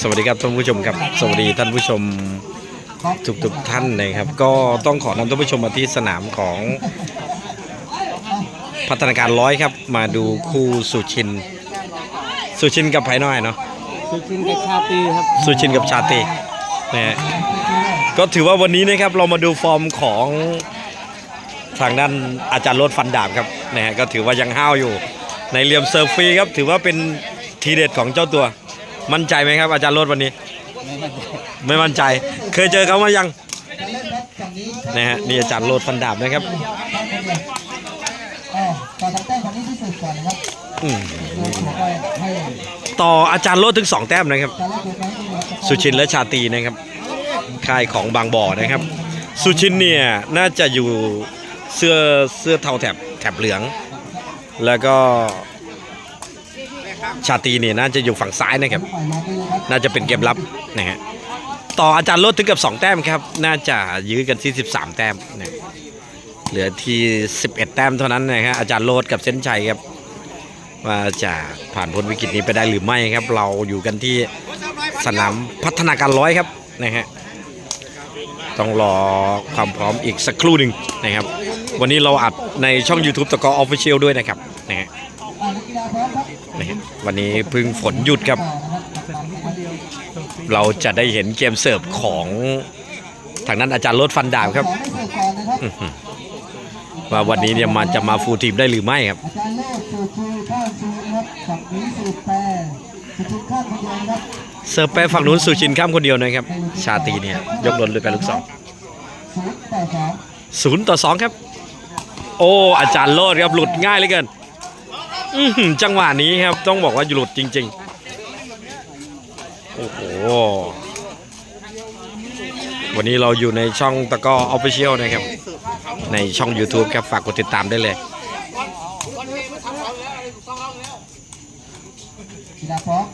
สวัสดีครับท่านผู้ชมครับ สวัสดีท่านผู้ชมทุกทุกๆท่านนะครับ ก็ต้องขอนำท่านผู้ชมมาที่สนามของพัฒนาการร้อยครับ มาดูคู่สุชิน สุชินกับไผ่น้อยเนาะสุชินกับชาตรีครับสุชินกับชาตรีนะฮะก็ถือว่าวันนี้นะครับเรามาดูฟอร์มของทางด้านอาจารย์โรดฟันดาบครับนะฮะก็ถือว่ายังห้าวอยู่ในเหลี่ยมเซิร์ฟฟรีครับถือว่าเป็นทีเด็ดของเจ้าตัว มั่นใจไหมครับอาจารย์โรดวันนี้ไม่มั่นใจไม่มั่นใจ เคยเจอเขามายังนะฮะนี่อาจารย์โรดฟันดาบนะครับอ๋อต่อทางแต้มของนี้ที่สุดก่อนนะครับอืมเราขอไปให้ต่ออาจารย์โรดถึงสองแต้มนะครับการแรกเกิดนั้นที่เราจะสุชินและชาตรีนะครับค่ายของบางบ่อนะครับ สุชินเนี่ยน่าจะอยู่เสื้อเสื้อเทาแถบแถบเหลือง แล้วก็ ชาตีนี่น่าจะอยู่ฝั่งซ้ายนะครับ น่าจะเป็นเกมลับนะฮะต่ออาจารย์ลดถึงกับ 2 แต้มครับ น่าจะยื้อกันที่ 13 แต้มนะเหลือที่ 11 แต้มเท่านั้นนะฮะอาจารย์โลดกับเส้นชัยครับว่าจะผ่านพ้นวิกฤตนี้ไปได้หรือไม่ครับ เราอยู่กันที่สนามพัฒนาการร้อยครับนะฮะต้องรอความพร้อมอีกสักครู่หนึ่งนะครับ วันนี้เราอัดในช่อง YouTube ตะกอออฟฟิเชียลด้วยนะครับ วันนี้เพึ่งฝนหยุดครับต่อนะครับกับฝั่งนี้คนเดียวเราจะได้เห็นเกมเสิร์ฟของทางนั้นอาจารย์รถฟันดาบครับขอให้เสิร์ฟก่อนนะครับอื้อหือว่าวันนี้เนี่ยมันจะมาฟูลทีมได้หรือไม่ครับอาจารย์โลดสูตรชูข้ามชูนะครับฝั่งนี้สูตรแปรสูตรชูข้ามคนเดียวนะครับเสิร์ฟไปฝั่งนู้นสุชินข้ามคนเดียวนะครับ ชาตรีเนี่ยยกโดนเลยไปลูกสองศูนย์ต่อสองศูนย์ต่อสองครับ โอ้อาจารย์โลดครับหลุดง่ายเหลยเกิน อืจังหวะนี้ครับ ต้องบอกว่าหลุดจริง ๆ โอ้โห วันนี้เราอยู่ในช่องตะกอออฟฟิเชียลนะครับ ในช่อง YouTube ครับ ฝากกดติดตามได้เลยกีฬาพร้อม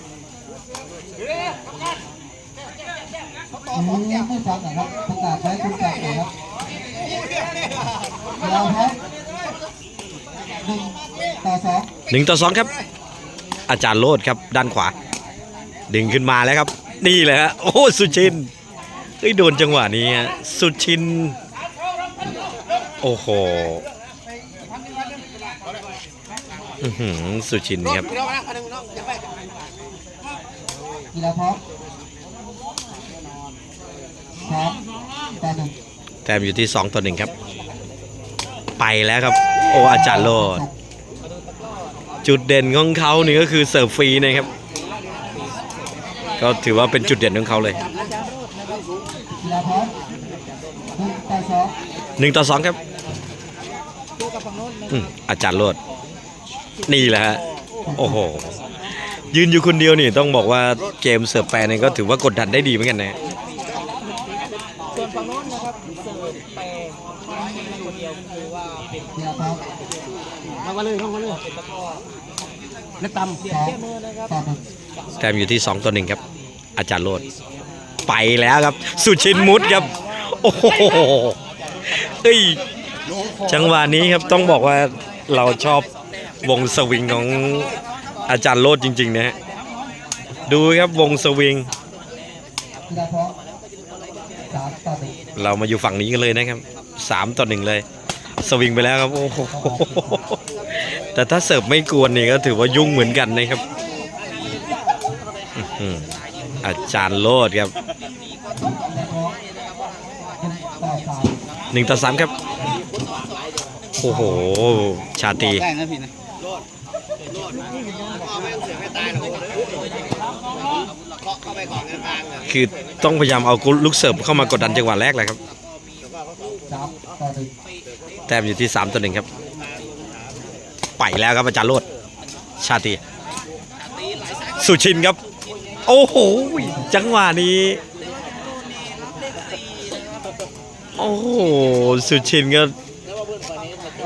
อืมไม่ฟังนะครับประกาศไว้คุณจับน่อยครับกีฬาพร้อมหนึ่งต่อสอง หนึ่งต่อสองครับ อาจารย์โลดครับด้านขวา ดึงขึ้นมาแล้วครับ นี่เลยฮะโอ้สุชินเฮ้ยโดนจังหวะนี้ฮะสุชิน โอ้โหสุชินครับกีฬาพร้อมพร้อมต่อหนึ่งแต้มอยู่ที่ 2 ต่อหนึ่งครับ ไปแล้วครับ โอ้อาจารย์โลด จุดเด่นของเขานี่ก็คือเสิร์ฟฟรีนะครับ ก็ถือว่าเป็นจุดเด่นของเขาเลยกีฬาพร้อมหนึ่งต่อสองหนึ่งต่อสองครับอืมอาจารย์โลดนี่แหละฮะโอ้โห ยืนอยู่คนเดียวนี่ต้องบอกว่าเกมเสิร์ฟแปรเนี่ยก็ถือว่ากดดันได้ดีเหมือนกันนะส่วนฝั่งโน้นนะครับเสิร์ฟแปรคนเดียวคือว่าเป็นกีฬาพร้อมเข้ามาเลยเข้ามาเลย และต่ำสองต่อหนึ่งแต้มอยู่ที่ 2 ต่อหนึ่งครับ อาจารย์โลดไปแล้วครับ สุชินมุดครับ โอ้โหเอ้ยจังหวะนี้ครับต้องบอกว่าเราชอบวงสวิงของอาจารย์โลดจริง ๆ นะฮะดูครับวงสวิง กีฬาพร้อมสามต่อหนึ่งเรามาอยู่ฝั่งนี้กันเลยนะครับสามต่อหนึ่งเลย สวิงไปแล้วครับ โอ้โห แต่ถ้าเสิร์ฟไม่กวนนี่ก็ถือว่ายุ่งเหมือนกันนะครับอื้อหืออาจารย์โลดครับกีฬาพร้อมหนึ่งต่อสามหนึ่งต่อสามครับ โอ้โห ชาตรีได้นะพี่นะคือต้องพยายามเอาลูกเสิร์ฟเข้ามากดดันจังหวะแรกเลยครับสามต่อหนึ่งแต้มอยู่ที่3ต่อหนึ่งครับ ไปแล้วครับอาจารย์โลดชาตรีสุชินครับ โอ้โหจังหวะนี้ โอ้โหสุชินก็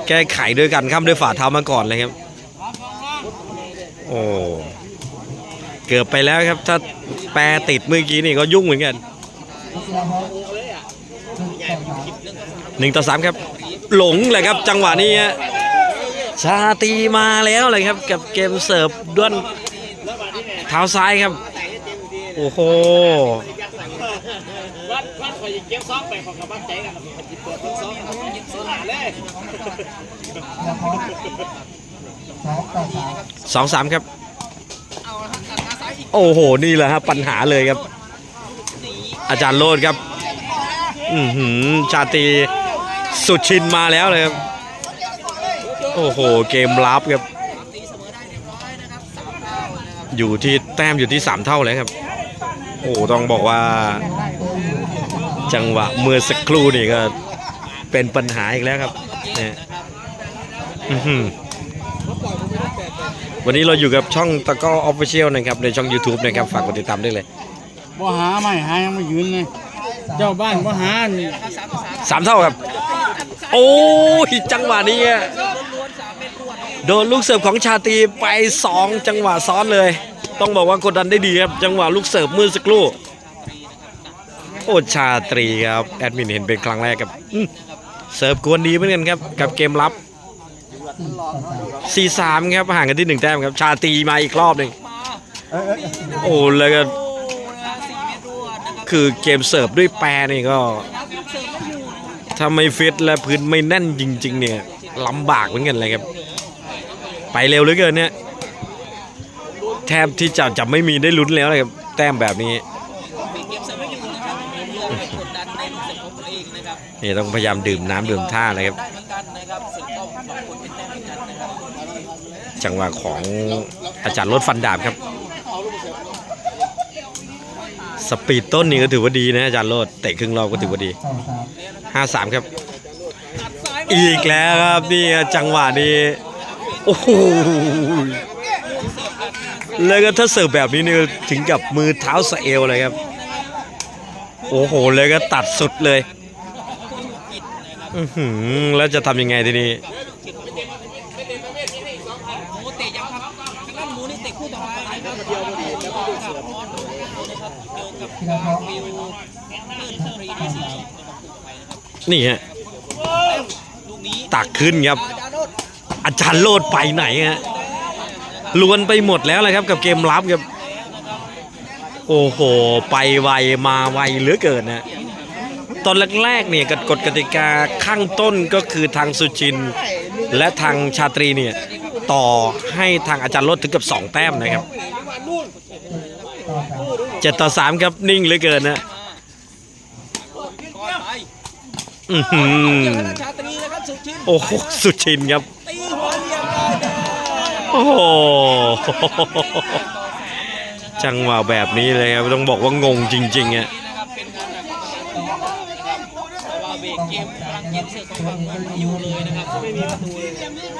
แก้ไขด้วยกันข้ามด้วยฝ่าเท้ามาก่อนเลยครับ โอ้เกือบไปแล้วครับ ถ้าแปรติดเมื่อกี้นี่ก็ยุ่งเหมือนกันหนึ่งต่อสามหนึ่งต่อสามครับ หลงเลยครับจังหวะนี้ฮะ ชาตีมาแล้วเลยครับ กับเกมเสิร์ฟด้วนเท้าซ้ายครับ โอ้โหวัดวัดคอยเก็บซ้องไปของกำลังใจกันผมจิตเปิดทั้องยิบโซนาเลยสองสามครับ โอ้โห นี่แหละฮะปัญหาเลยครับ อาจารย์โลดครับ อือหือชาตีสุดชินมาแล้วเลยครับ โอ้โห เกมลับครับ อยู่ที่แต้มอยู่ที่สามเท่าเลยครับ โอ้ต้องบอกว่า จังหวะเมื่อสักครู่นี่ก็เป็นปัญหาอีกแล้วครับเนี่ยอื้อหือวันนี้เราอยู่กับช่องตะก้อออฟฟิเชียลนะครับ ในช่อง YouTube นะครับ ฝากกดติดตามได้เลยบ่หาไม่หายังไม่ยืนไงเจ้าบ้านบ่หานี่สามเท่าครับ โอ้ยจังหวะนี้อะ โดนลูกเสิร์ฟของชาตีไป 2 จังหวะซ้อนเลย ต้องบอกว่ากดดันได้ดีครับ จังหวะลูกเสิร์ฟมือสักครู่โอ้ชาตรีครับ แอดมินเห็นเป็นครั้งแรกครับเสิร์ฟกวนดีเหมือนกันครับ กับเกมรับ 4-3 ครับห่างกันที่ 1 แต้มครับ ชาตีมาอีกรอบหนึ่งโอ้แล้วก็คือเกมเสิร์ฟด้วยแปรนี่ก็ถ้าไม่ฟิตและพื้นไม่แน่นจริง ๆ เนี่ยลำบากเหมือนกันเลยครับ ไปเร็วเหลือเกินเนี่ยแทบที่จะจะไม่มีได้ลุ้นแล้วเลยครับแต้มแบบนี้นี่ต้องพยายามดื่มน้ำดื่มท่าเลยครับได้เหมือนะครับจังหวะของอาจารย์รถฟันดาบครับ สปีดต้นนี่ก็ถือว่าดีนะอาจารย์รดเตะครึ่งรอบก็ถือว่าดีต่อสามห้าสามครับ อีกแล้วครับนี่จังหวะนี้ โอ้โหแล้วก็ถ้าเสิร์ฟแบบนี้นี่ถึงกับมือเท้าสะเอวเลยครับ โอ้โหแล้วก็ตัดสุดเลยอือแล้วจะทำยังไงทีนี้นี่ฮะตักขึ้นครับ อาจารย์โลดไปไหนฮะลวนไปหมดแล้วเลยครับกับเกมลับครับ โอ้โห ไปไวมาไวเหลือเกินนะตอนแรกๆเนี่ยกฎกฎกติกาข้างต้นก็คือทางสุชิน และทางชาตรีเนี่ยต่อให้ทางอาจารย์ลดถึงกับ 2 แต้มนะครับต่อสาม7ต่อ3ครับนิ่งเหลือเกินนะก่อนไปอื้อหือชาตรีนะครับสุชินโอ้โหสุชินครับ โอ้โหจังหวะแบบนี้เลยครับต้องบอกว่างงจริงๆอะนะครับเป็นการแบบแต่ว่าเบรกเกมกำลังเกมเสิร์ฟของฝั่งนั้นไม่อยู่เลยนะครับไม่มีประตูเลย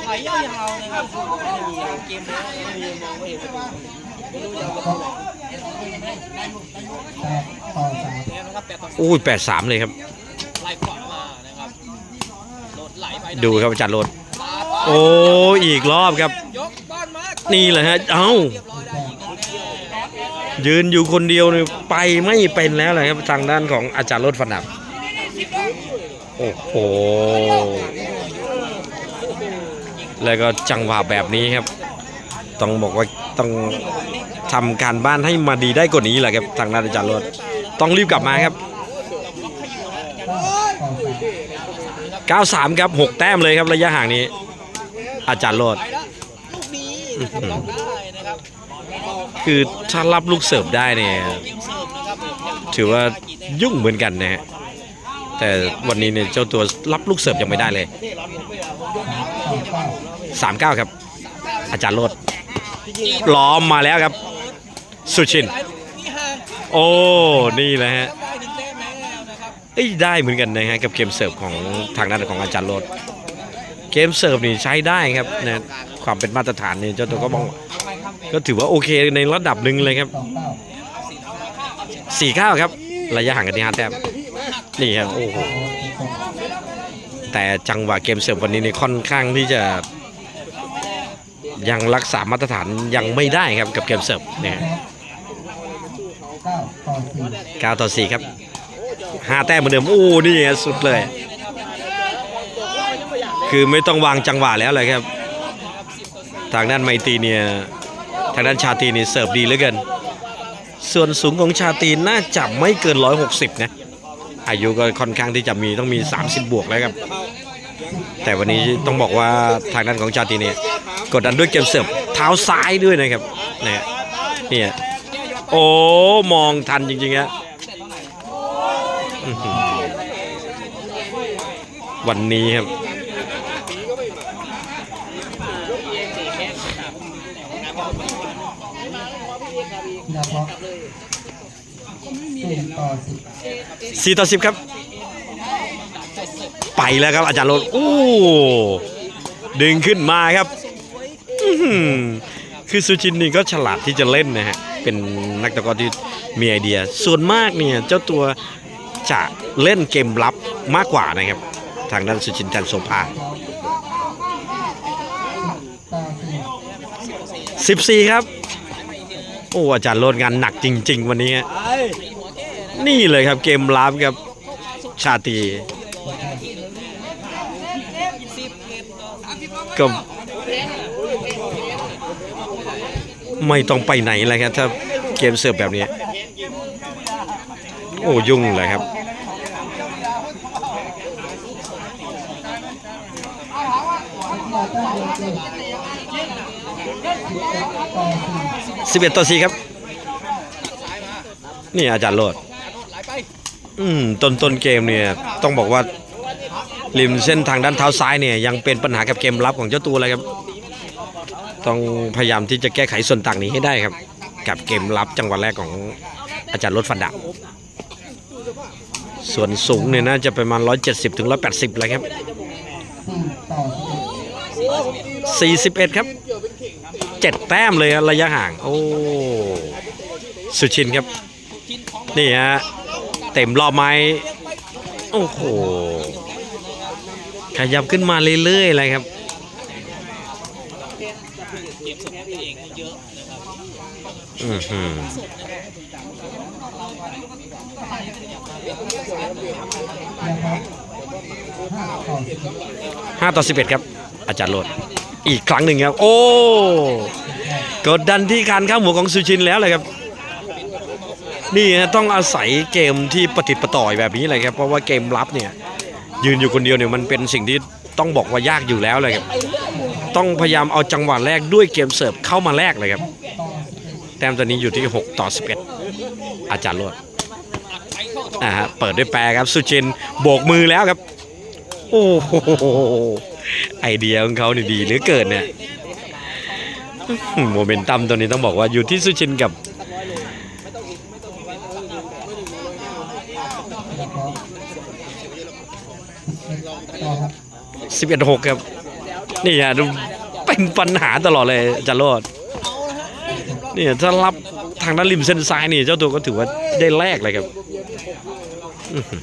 ไหลยาวๆนะครับไม่มีเกมเลยไม่มีมองไม่เห็นประตูไม่รู้จะเอาประตูไหนแปดต่อสามแล้วนะครับแปดต่ออุ้ยแปดสามเลยครับไล่ขวามานะครับโดดไหลไปนะดูครับอาจารย์ โอ้อีกรอบครับ นี่แหละฮะ เอ้า ยืนอยู่คนเดียวเนี่ยไปไม่เป็นแล้วเลยครับทางด้านของอาจารย์รดฟันดับ โอ้โห แล้วก็จังหวะแบบนี้ครับ ต้องบอกว่าต้องทำการบ้านให้มาดีได้กว่านี้แหละครับทางด้านอาจารย์รดต้องรีบกลับมาครับเก้าสาม93 ครับ 6 แต้มเลยครับ ระยะห่างนี้ อาจารย์โรดไปแล้วลูกนี้นะครับล็อกได้นะครับคือถ้ารับลูกเสิร์ฟได้เนี่ยเกมเสิร์ฟนะครับผมยังถือว่ายุ่งเหมือนกันนะฮะแต่วันนี้เนี่ยเจ้าตัวรับลูกเสิร์ฟยังไม่ได้เลยสามต่อเก้า3-9 ครับ อาจารย์โรดล้อมมาแล้วครับ สุชินหลายลูกนี่ห่างโอ้ นี่แหละฮะได้หนึ่งแต้มแล้วนะครับเอ้ยได้เหมือนกันนะฮะกับเกมเสิร์ฟของทางด้านของอาจารย์โรด เกมเสิร์ฟนี่ใช้ได้ครับนะความเป็นมาตรฐานเนี่ยเจ้าตัวก็มองก็ถือว่าโอเคในระดับหนึ่งเลยครับสี่เก้าครับ ระยะห่างกันที่ห้าแต้มนี่ครับโอ้โหแต่จังหวะเกมเสิร์ฟวันนี้นี่ค่อนข้างที่จะ ยังรักษามาตรฐานยังไม่ได้ครับกับเกมเสิร์ฟเนี่ยเก้าต่อสี่เก้าต่อสี่ครับห้าแต้มเหมือนเดิมโอ้นี่ไงสุดเลย คือไม่ต้องวางจังหวะแล้วเลยครับ ทางด้านไมตีเนี่ยทางด้านชาตีนี่เสิร์ฟดีเหลือเกิน ส่วนสูงของชาตีน่าจะไม่เกิน 160 นะ อายุก็ค่อนข้างที่จะมีต้องมี 30 บวกแล้วครับ แต่วันนี้ต้องบอกว่าทางด้านของชาตีเนี่ยกดดันด้วยเกมเสิร์ฟเท้าซ้ายด้วยนะครับเนี่ยเนี่ยโอ้มองทันจริงๆฮะวันนี้ครับ ต่อสิบสี่ต่อสิบครับ ไปแล้วครับอาจารย์โรดโอ้ดึงขึ้นมาครับคือซูจินนี่ก็ฉลาดที่จะเล่นนะฮะ เป็นนักตะกร้อที่มีไอเดีย ส่วนมากเนี่ยเจ้าตัวจะเล่นเกมรับมากกว่านะครับ ทางด้านสุชินจันโสภาต่อสี่สิบสี่ครับ โอ้อาจารย์โรดงานหนักจริง ๆ วันนี้ นี่เลยครับเกมรับครับชาตรีก็ไม่ต้องไปไหนเลยครับ ถ้าเกมเสิร์ฟแบบนี้ โอ้ยุ่งเลยครับสิบเอ็ดต่อสี่ครับ นี่อาจารย์โรด อืมต้นต้นเกมเนี่ยต้องบอกว่าริมเส้นทางด้านเท้าซ้ายเนี่ยยังเป็นปัญหากับเกมรับของเจ้าตัวเลยครับ ต้องพยายามที่จะแก้ไขส่วนต่างนี้ให้ได้ครับ กับเกมรับจังหวะแรกของอาจารย์รถฟันดาบส่วนสูงเนี่ยน่าจะประมาณ 170ถึง180เลยครับสี่สิบเอ็ด41 ครับ 7 แต้มเลยระยะห่าง โอ้ สุชินครับ นี่ฮะ เต็มรอบไม้ โอ้โห ขยับขึ้นมาเรื่อยๆเลยครับอือหือนะครับห้าต่อสิบเอ็ดครับ อาจารย์โรดอีกครั้งหนึ่งครับ โอ้ กดดันที่การข้ามหัวของสุชินแล้วเลยครับ นี่ฮะต้องอาศัยเกมที่ประติประต่อยแบบนี้เลยครับเพราะว่าเกมรับเนี่ยยืนอยู่คนเดียวเนี่ยมันเป็นสิ่งที่ต้องบอกว่ายากอยู่แล้วเลยครับต้องพยายามเอาจังหวะแรกด้วยเกมเสิร์ฟเข้ามาแรกเลยครับ แต้มตอนนี้อยู่ที่ 6 ต่อ 11 อาจารย์โรดอ่าฮะเปิดด้วยแปรครับสุชินโบกมือแล้วครับ โอ้โหไอเดียของเขานี่ดีเหลือเกินเนี่ยโมเมนตัมตัวนี้ต้องบอกว่าอยู่ที่สุชินกับต่อครับ 11 6ครับ นี่ฮะดูเป็นปัญหาตลอดเลยอาจารย์โรดนี่ถ้ารับทางด้านริมเส้นซ้ายนี่เจ้าตัวก็ถือว่าได้แรกเลยครับอื้อหือ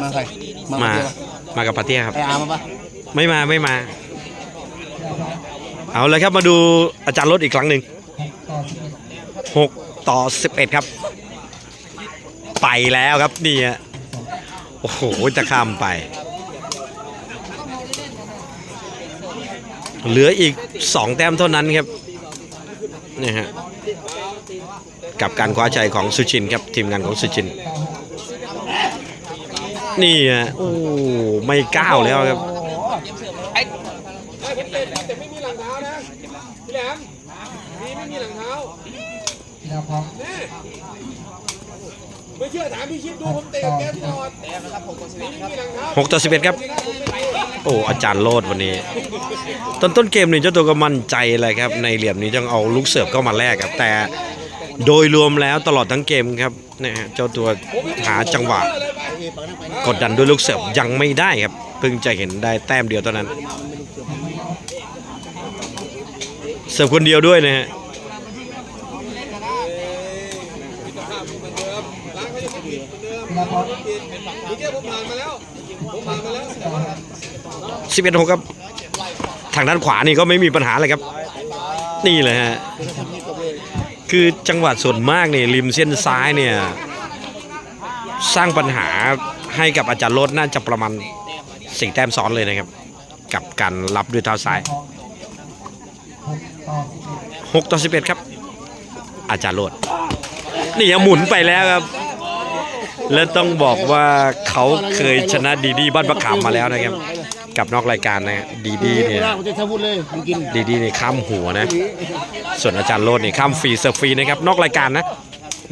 มาใครมา มากับปาเตี้ยครับไออาร์มาปะไม่มาไม่มา เอาเลยครับมาดูอาจารย์รถอีกครั้งหนึ่งหกต่อสิบเอ็ด6ต่อ11ครับ ไปแล้วครับนี่ฮะ โอ้โห จะข้ามไป เหลืออีก2แต้มเท่านั้นครับนี่ฮะกับการคว้าชัยของสุชินครับ ทีมงานของสุชิน นี่ฮะโอ้ไม่ก้าวแล้วครับนะครับไม่เชื่อถามพี่ชิดดูผมเตะแกตลอดนี่ไม่มีหลังเท้าหกต่อสิบเอ็ดครับ โอ้อาจารย์โลดวันนี้ ต้นต้นเกมนี่เจ้าตัวก็มั่นใจเลยครับ ในเหลี่ยมนี้ต้องเอาลูกเสิร์ฟเข้ามาแลกครับแต่โดยรวมแล้วตลอดทั้งเกมครับนะฮะเจ้าตัวหาจังหวะ กดดันด้วยลูกเสิร์ฟยังไม่ได้ครับเพิ่งจะเห็นได้แต้มเดียวเท่านั้น เสิร์ฟคนเดียวด้วยนะฮะ นี่แกผมผ่านมาแล้วผมผ่านมาแล้วต่อครับสิบเอ็ดหกครับ ทางด้านขวานี่ก็ไม่มีปัญหาเลยครับ นี่เลยฮะ คือจังหวะส่วนมากเนี่ยริมเส้นซ้ายเนี่ย สร้างปัญหาให้กับอาจารย์รดน่าจะประมาณสี่แต้มซ้อนเลยนะครับ กับการรับด้วยเท้าซ้ายหกต่อสิบเอ็ด6ต่อ11ครับ อาจารย์โรดนี่ยังหมุนไปแล้วครับ และต้องบอกว่าเขาเคยชนะดีดีบ้านประขามมาแล้วนะครับ กับนอกรายการนะดีดีเนี่ยลากมันจะทะวุดเลยมันกินดีดีเนี่ยข้ามหัวนะ ส่วนอาจารย์โรดเนี่ยข้ามฟรีเซิร์ฟฟรีนะครับนอกรายการนะ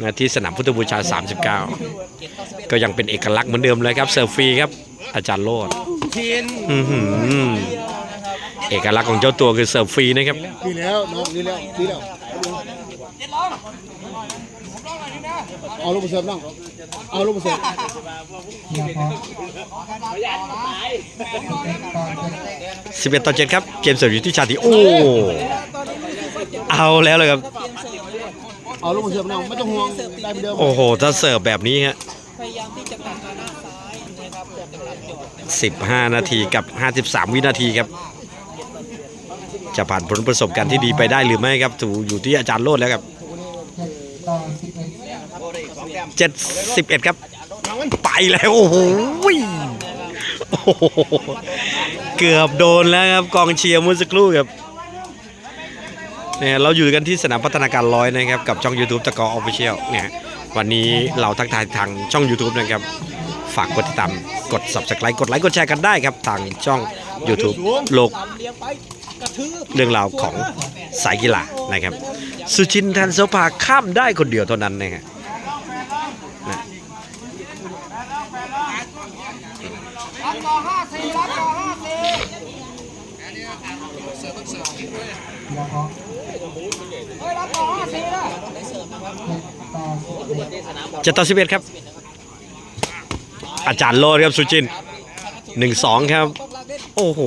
นะที่สนามพุทธบูชา 39 ก็ยังเป็นเอกลักษณ์เหมือนเดิมเลยครับเซิร์ฟฟรีครับ อาจารย์โรดเอกลักษณ์ของเจ้าตัวคือเซิร์ฟฟรีนะครับดีแล้วน้องดีแล้วดีแล้ว เอาลูกมาเสิร์ฟน้องเอาลูกมาเสิร์ฟเดี๋ยวพอ11ต่อ7 11ต่อ7ครับ เกมเสิร์ฟอยู่ที่ชาติโอ้เอาแล้วเลยครับ เอาลูกมาเสิร์ฟน้องไม่ต้องห่วงได้เหมือนเดิมโอ้โหถ้าเสิร์ฟแบบนี้ฮะพยายามที่จะตัดมาหน้าซ้ายนะครับเพื่อเป็นการจบ15นาทีกับ53วินาทีครับ จะผ่านผลประสบการณ์ที่ดีไปได้หรือไม่ครับถูอยู่ที่อาจารย์โลดแล้วครับ7ต่อ 7 11ครับ ไปแล้ว โอ้โหเกือบโดนแล้วครับ กองเชียร์มือสักครู่ครับเนี่ยเราอยู่กันที่สนามพัฒนาการร้อยนะครับ กับช่อง YouTube ตะกอออฟฟิเชียลเนี่ยวันนี้เราทักทายทางช่อง YouTube นะครับ ฝากกดติดตามกด subscribe กดไลค์กดแชร์กันได้ครับ ทางช่อง YouTube โลกเรื่องราวของสายกีฬานะครับ สุชินทันโสภาข้ามได้คนเดียวเท่านั้นนะฮะนะ เดี๋ยว พอ7ต่อ11เจ็ดต่อสิบเอ็ดครับ อาจารย์โลดครับสุจินหนึ่งสองครับ โอ้โห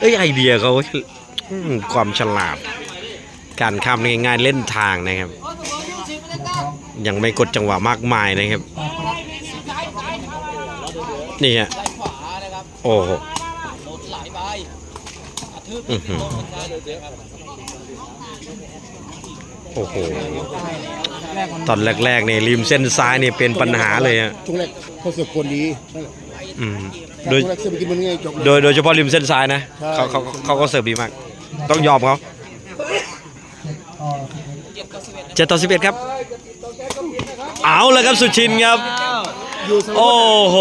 เอ้ยไอเดียเขาความฉลาด การข้ามง่ายๆเล่นทางนะครับ ยังไม่กดจังหวะมากมายนะครับ นี่ฮะโอ้โห หมดหลายใบกระทืบ อื้อหือ โอ้โห ตอนแรกๆเนี่ยริมเส้นซ้ายเนี่ยเป็นปัญหาเลยฮะช่วงแรกเขาเสิร์ฟคนดีอืมโดโดยยช่วงแรกเสิร์ฟไปกินมันง่ายจบเลย โดยโดยเฉพาะริมเส้นซ้ายนะใช่เขาเขาเขาก็เสิร์ฟดีมาก ต้องยอมเขา7ต่อ11เจ็ดต่อสิบเอ็ดครับ เอาเลยครับสุชินครับอยู่สมมโอ้ติโห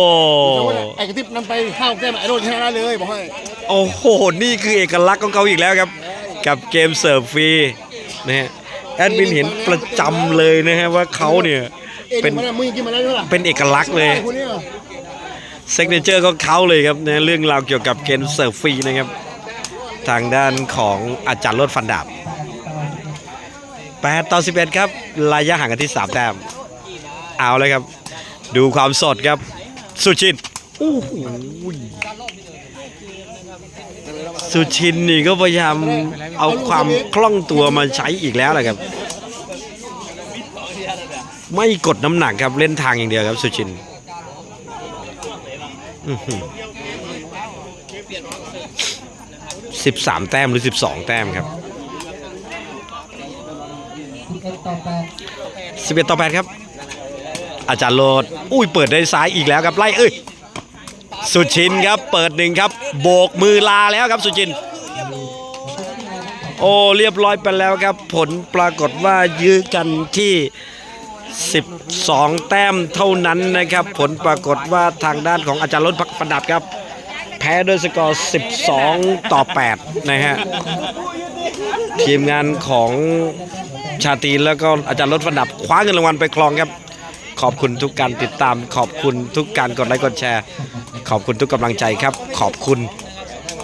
ไอ้กระติบนำไปข้าวแก้มไอ้โรดชนะเลยบอกให้ โอ้โห นี่คือเอกลักษณ์ของเขาอีกแล้วครับ กับเกมเสิร์ฟฟรีนะฮะแอดมินเห็นประจำเลยนะฮะว่าเขาเนี่ยเป็นมึงกินมาแล้วใช่ไหมล่ะเป็นเอกลักษณ์เลย คนเนี้ยเซกเนเจอร์ของเขาเลยครับในะเรื่องราวเกี่ยวกับเกมเสิร์ฟฟรีนะครับ ทางด้านของอาจารย์รถฟันดาบ 8 ต่อ 11 ครับระยะห่างกันที่ 3 แต้ม เอาเลยครับ ดูความสดครับ สุชินโอ้โห สุชินนี่ก็พยายามเอาความคล่องตัวมาใช้อีกแล้วแหละครับ ไม่กดน้ำหนักครับเล่นทางอย่างเดียวครับ สุชินสิบสามแต้มหรือสิบสองแต้มครับสิบเอ็ดต่อแปดครับ อาจารย์โลดอุ้ยเปิดได้ซ้ายอีกแล้วครับไล่เอ้ย สุชินครับเปิดหนึ่งครับ โบกมือลาแล้วครับสุชิน โอ้เรียบร้อยไปแล้วครับ ผลปรากฏว่ายื้อกันที่ 12 แต้มเท่านั้นนะครับ ผลปรากฏว่าทางด้านของอาจารย์รถพักประดับครับ แพ้ด้วยสกอร์ 12 ต่อ 8 นะฮะทีมงานของชาตีแล้วก็อาจารย์รถฟันดับคว้าเงินรางวัลไปครองครับ ขอบคุณทุกการติดตาม ขอบคุณทุกการกดไลค์กดแชร์ ขอบคุณทุกกำลังใจครับ ขอบคุณ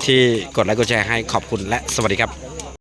ที่กดไลค์กดแชร์ให้ขอบคุณและสวัสดีครับ